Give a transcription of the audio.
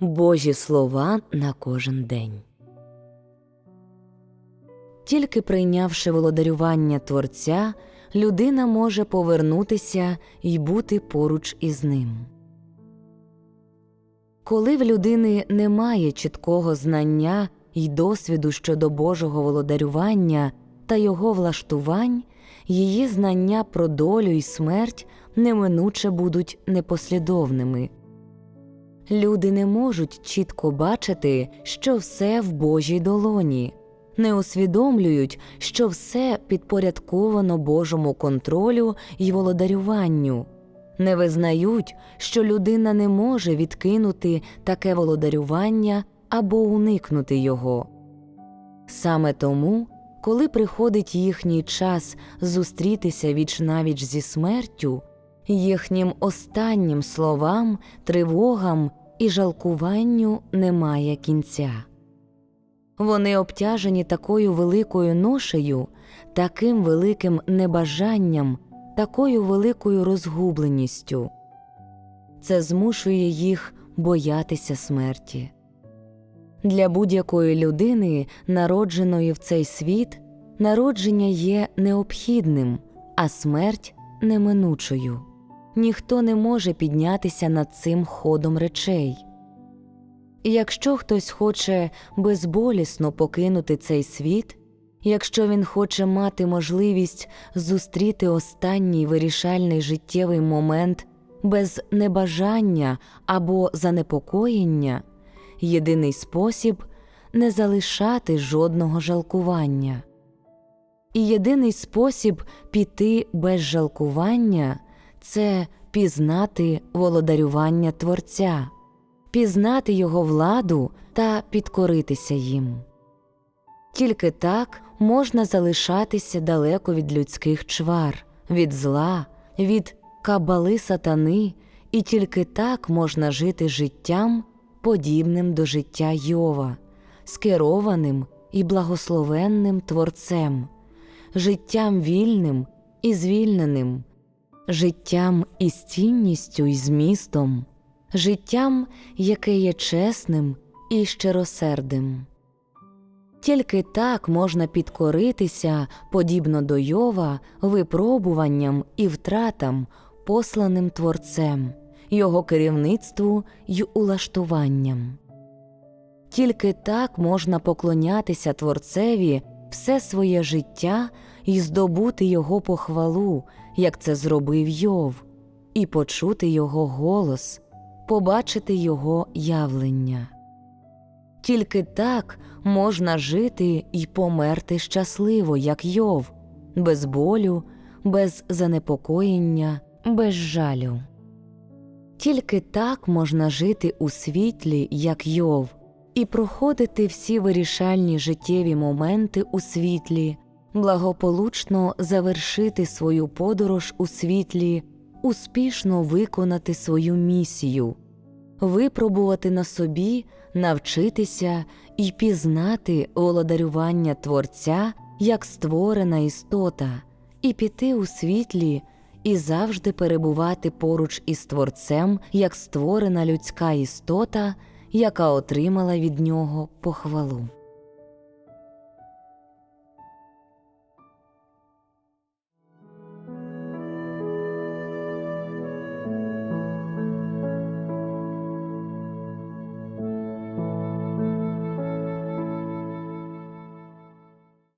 Божі слова на кожен день. Тільки прийнявши володарювання Творця, людина може повернутися і бути поруч із ним. Коли в людини немає чіткого знання й досвіду щодо Божого володарювання та його влаштувань, її знання про долю й смерть неминуче будуть непослідовними. Люди не можуть чітко бачити, що все в Божій долоні, не усвідомлюють, що все підпорядковано Божому контролю й володарюванню, не визнають, що людина не може відкинути таке володарювання або уникнути його. Саме тому, коли приходить їхній час зустрітися віч навіч зі смертю, їхнім останнім словам, тривогам і жалкуванню немає кінця. Вони обтяжені такою великою ношею, таким великим небажанням, такою великою розгубленістю. Це змушує їх боятися смерті. Для будь-якої людини, народженої в цей світ, народження є необхідним, а смерть неминучою. Ніхто не може піднятися над цим ходом речей. Якщо хтось хоче безболісно покинути цей світ, якщо він хоче мати можливість зустріти останній вирішальний життєвий момент без небажання або занепокоєння, єдиний спосіб не залишати жодного жалкування. І єдиний спосіб піти без жалкування це пізнати володарювання Творця, пізнати його владу та підкоритися їм. Тільки так можна залишатися далеко від людських чвар, від зла, від кабали сатани, і тільки так можна жити життям, подібним до життя Йова, скерованим і благословенним Творцем, життям вільним і звільненим, життям із цінністю і змістом, життям, яке є чесним і щиросердим. Тільки так можна підкоритися, подібно до Йова, випробуванням і втратам, посланим Творцем, Його керівництву й улаштуванням. Тільки так можна поклонятися Творцеві все своє життя і здобути Його похвалу, як це зробив Йов, і почути Його голос, побачити Його явлення. Тільки так можна жити і померти щасливо, як Йов, без болю, без занепокоєння, без жалю. Тільки так можна жити у світлі, як Йов, і проходити всі вирішальні життєві моменти у світлі, благополучно завершити свою подорож у світлі, успішно виконати свою місію, випробувати на собі, навчитися і пізнати володарювання Творця як створена істота, і піти у світлі і завжди перебувати поруч із Творцем як створена людська істота, яка отримала від нього похвалу.